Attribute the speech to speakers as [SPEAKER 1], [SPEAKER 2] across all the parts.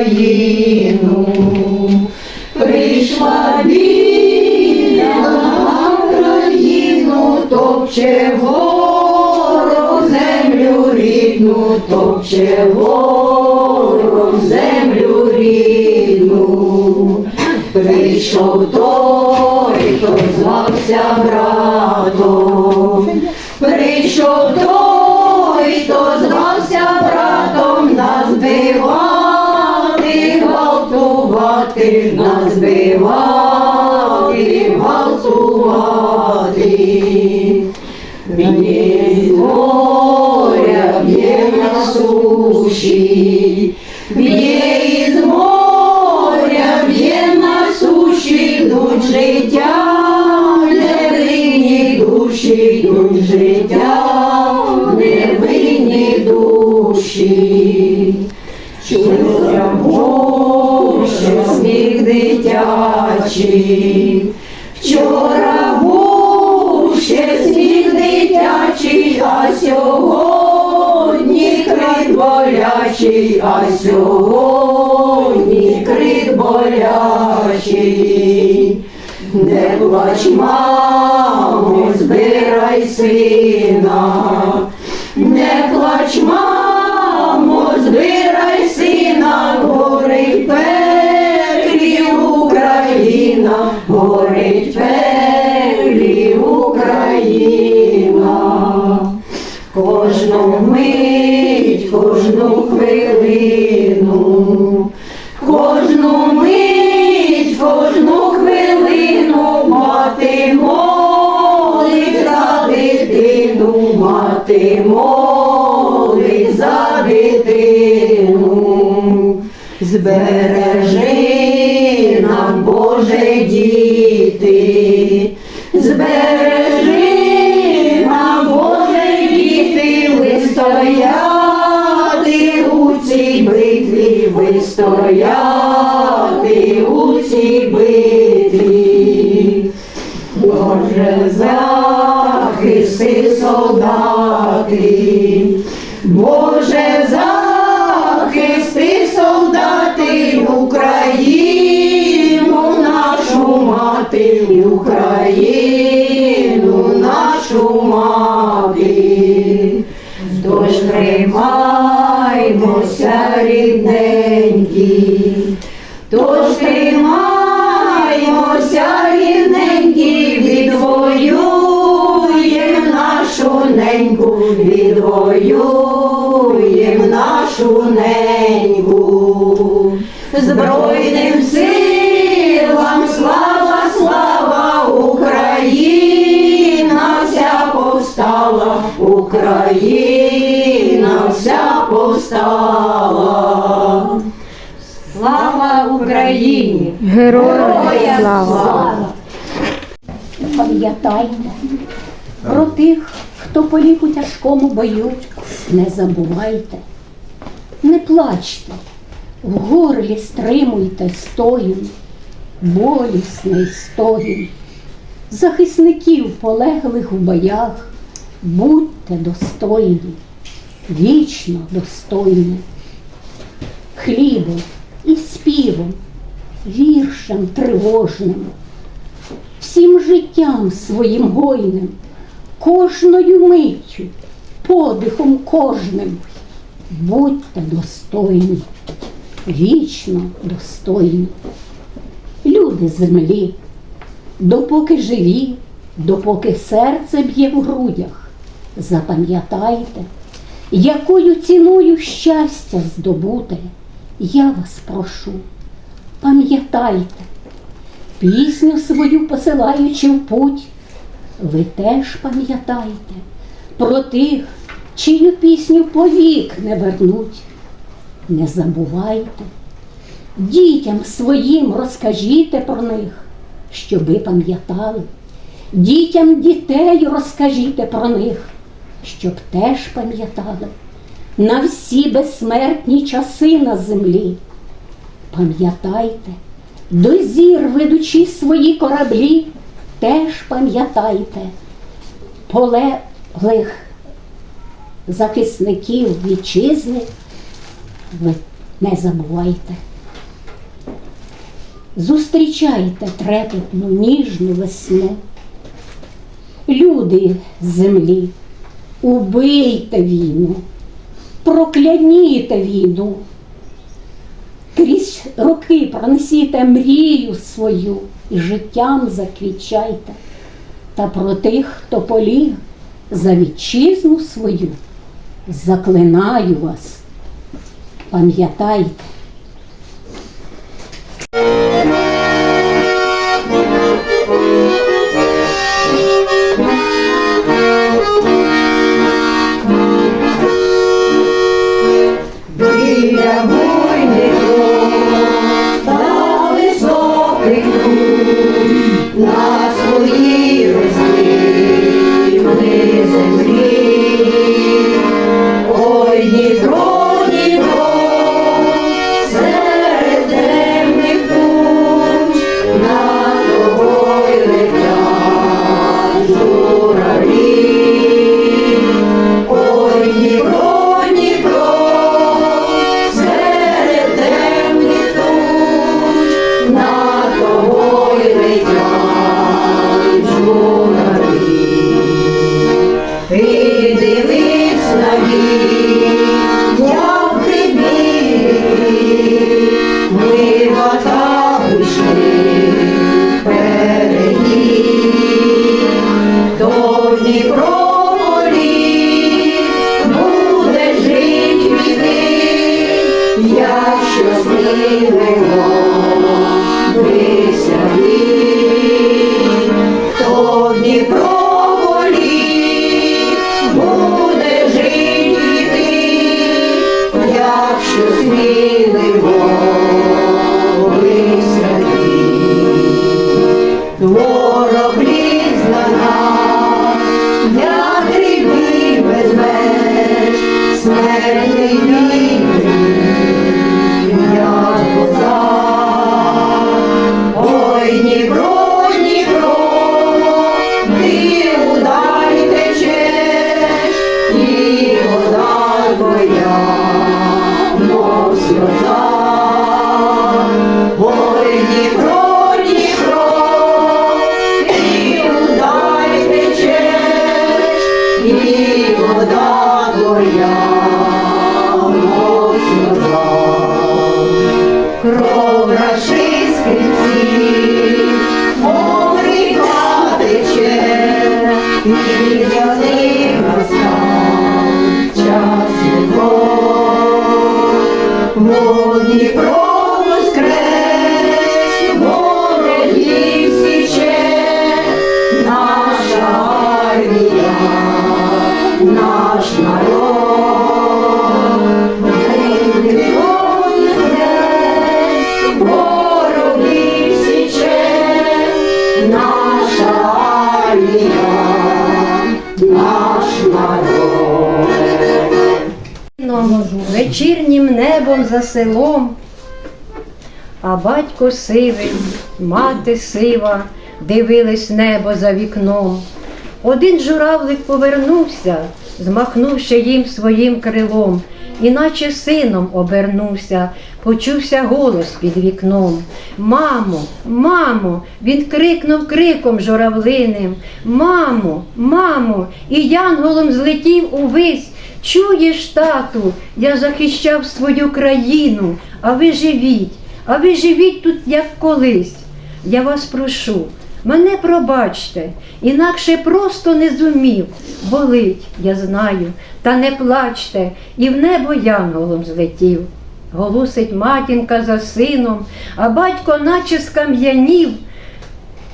[SPEAKER 1] Україну, прийшла біля країну, топче ворог землю рідну, топче ворог землю рідну. Прийшов той, хто звався братом, прийшов гвалтувати, нас бивати, гвалтувати. Б'є моря, б'є плач, мамо, збирай сина, не плач, мамо, збирай сина, горить пеклі Україна, горить Збережи нам, Боже, діти, збережи нам, Боже, діти, вистояти у цій битві, вистояти Тож тримаймося, рідненькі, тож тримаймося, рідненькі, відвоюєм нашу неньку, відвоюєм нашу неньку. Збройним
[SPEAKER 2] Героям слава!
[SPEAKER 3] Пам'ятайте про тих, хто поліг у тяжкому бою. Не забувайте, не плачте, в горлі стримуйте стогін, болісний стогін. Захисників полеглих у боях, будьте достойні, вічно достойні. Хлібом і співом, віршем тривожним всім життям своїм гойним, кожною миттю, подихом кожним. Будьте достойні, вічно достойні. Люди землі, допоки живі, допоки серце б'є в грудях, запам'ятайте, якою ціною щастя здобуте, я вас прошу, пам'ятайте, пісню свою посилаючи в путь, ви теж пам'ятайте про тих, чию пісню повік не вернуть. Не забувайте, дітям своїм розкажіть про них, щоби пам'ятали. Дітям дітей розкажіть про них, щоб теж пам'ятали на всі безсмертні часи на землі. Пам'ятайте, до зір ведучи свої кораблі, теж пам'ятайте, полеглих захисників вітчизни, ви не забувайте. Зустрічайте трепетну, ніжну весну. Люди землі, убийте війну, прокляніте війну. Крізь роки пронесіте мрію свою і життям заквічайте. Та про тих, хто поліг за вітчизну свою, заклинаю вас, пам'ятайте.
[SPEAKER 4] we
[SPEAKER 1] will небом за селом, а батько сивий, мати сива, дивились небо за вікном. Один журавлик повернувся, змахнувши їм своїм крилом, іначе сином обернувся, почувся голос під вікном. Мамо, мамо, він крикнув криком журавлиним. Мамо, мамо, і янголом злетів увесь. Чуєш, тату, я захищав свою країну, а ви живіть, а ви живіть тут, як колись. Я вас прошу, мене пробачте, інакше просто не зумів. Болить, я знаю, та не плачте, і в небо янголом злетів. Голосить матінка за сином, а батько наче скам'янів.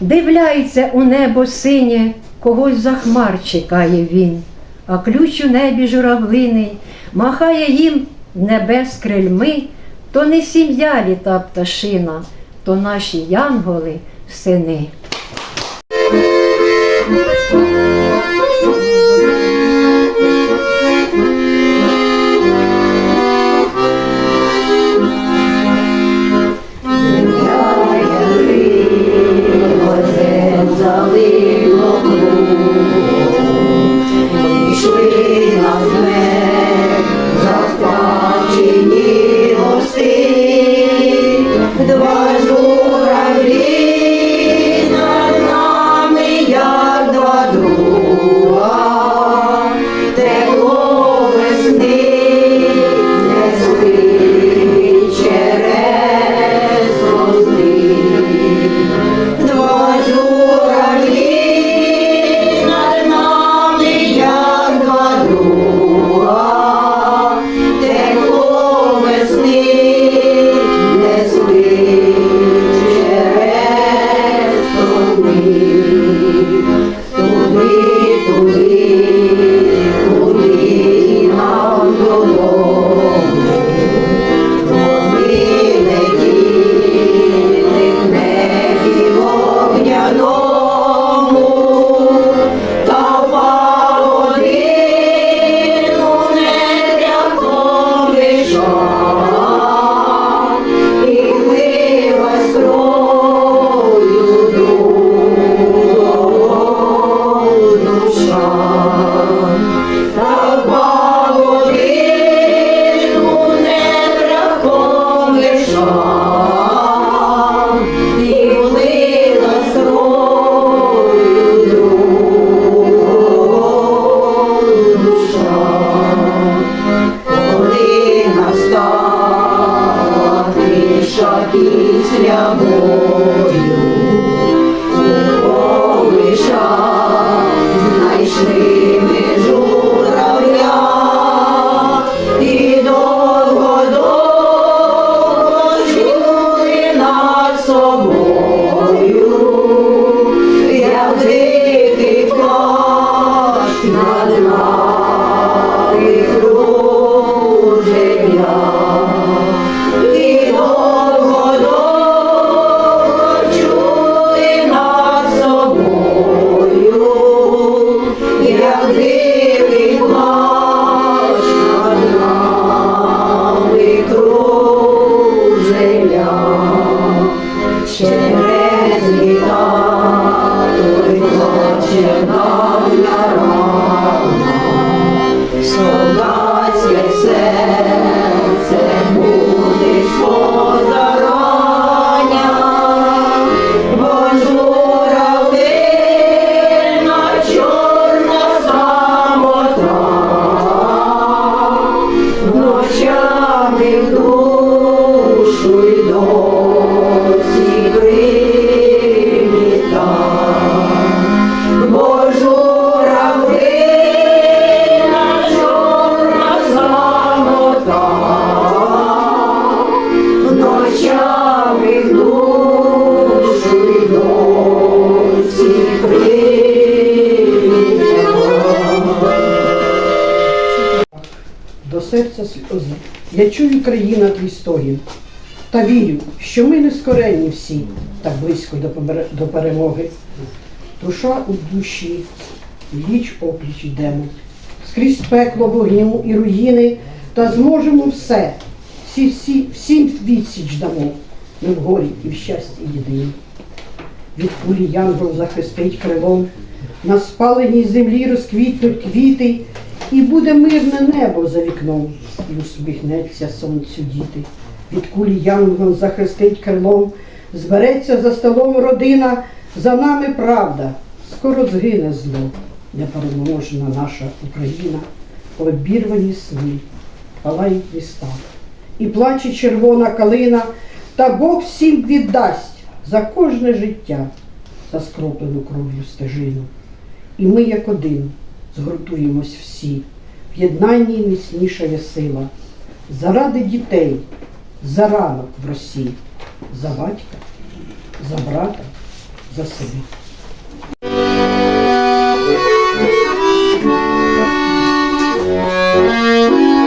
[SPEAKER 1] Дивляється у небо синє, когось за хмар чекає він, а ключ у небі журавлиний махає їм небес крильми, то не сім'я літа пташина, то наші янголи сини.
[SPEAKER 5] Я чую країна твій стогін. Та вірю, що ми не скорені всі, так близько до перемоги. Душа у душі, віч опліч йдемо. Скрізь пекло вогню і руїни, та зможемо все. Всі, всі, всім відсіч дамо. Ми в горі і в щасті єдині. Від кулі янгол захистить крилом, на спаленій землі розквітнуть квіти, і буде мирне небо за вікном, і усміхнеться сонцю діти. Від кулі янгол захистить крилом, збереться за столом родина, за нами правда, скоро згине зло, непереможна наша Україна, обірвані сни, палають міста. І плаче червона калина, та Бог всім віддасть за кожне життя, за скроплену кров'ю стежину. І ми, як один, згуртуємось всі, в єднанні міцніша є сила, заради дітей, за ранок в росі, за батька, за брата, за себе.
[SPEAKER 1] Коли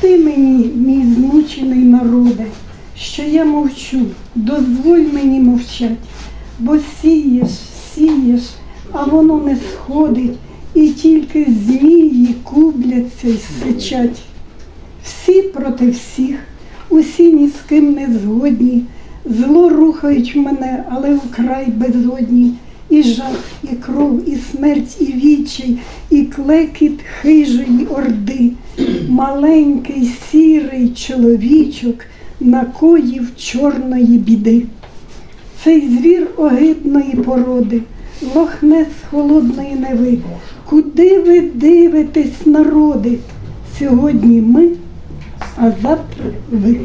[SPEAKER 6] Прости мені, мій змучений народе, що я мовчу, дозволь мені мовчать, бо сієш, сієш, а воно не сходить, і тільки змії кубляться й сичать. Всі проти всіх, усі ні з ким не згодні, зло рухають мене, але вкрай безодні. І жах, і кров, і смерть, і відчай, і клекіт хижої орди. Маленький сірий чоловічок накоїв чорної біди. Цей звір огидної породи, лохне з холодної неви. Куди ви дивитесь, народи? Сьогодні ми, а
[SPEAKER 1] завтра ви.